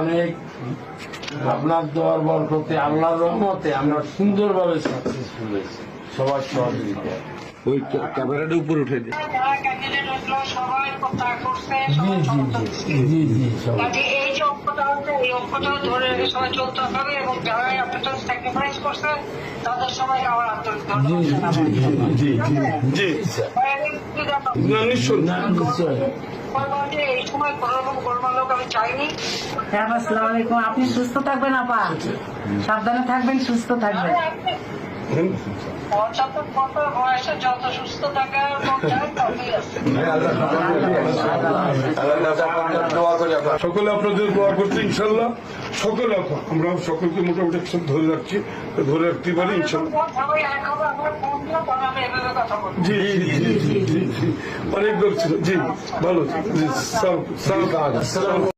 অনেক আপনার দোয়ার বরকতে, আল্লাহর রহমতে আমরা সাকসেসফুল হয়েছি। সবার সহযোগিতা ওই ক্যামেরাটা উপরে উঠে দিচ্ছি সবাই প্রত্যাহার করছে সবাই সমর্থন কাজে এই যে ঐক্যতা হচ্ছে এই ঐক্যতা ধরে রেখে সবাই চলতে হবে এবং যারা আপনাদের স্যাক্রিফাইস করছে তাদের সবাইকে আমার আন্তরিক ধন্যবাদ এই সময় কোনো রকম গোলমাল আমি চাইনি। হ্যাঁ আসসালামু আপনি সুস্থ থাকবেন আপা। সাবধানে থাকবেন সুস্থ থাকবেন। সকলে আপনাদের দোয়া করছে ইনশাল্লাহ। সকলে আমরা সকলকে মোটামুটি একসাথে ধরে রাখছি ধরে রাখতে পারি ইনশাল্লাহ। জি জি জি অনেক লোক ছিল। জি ভালো। জি সালাম সালাম।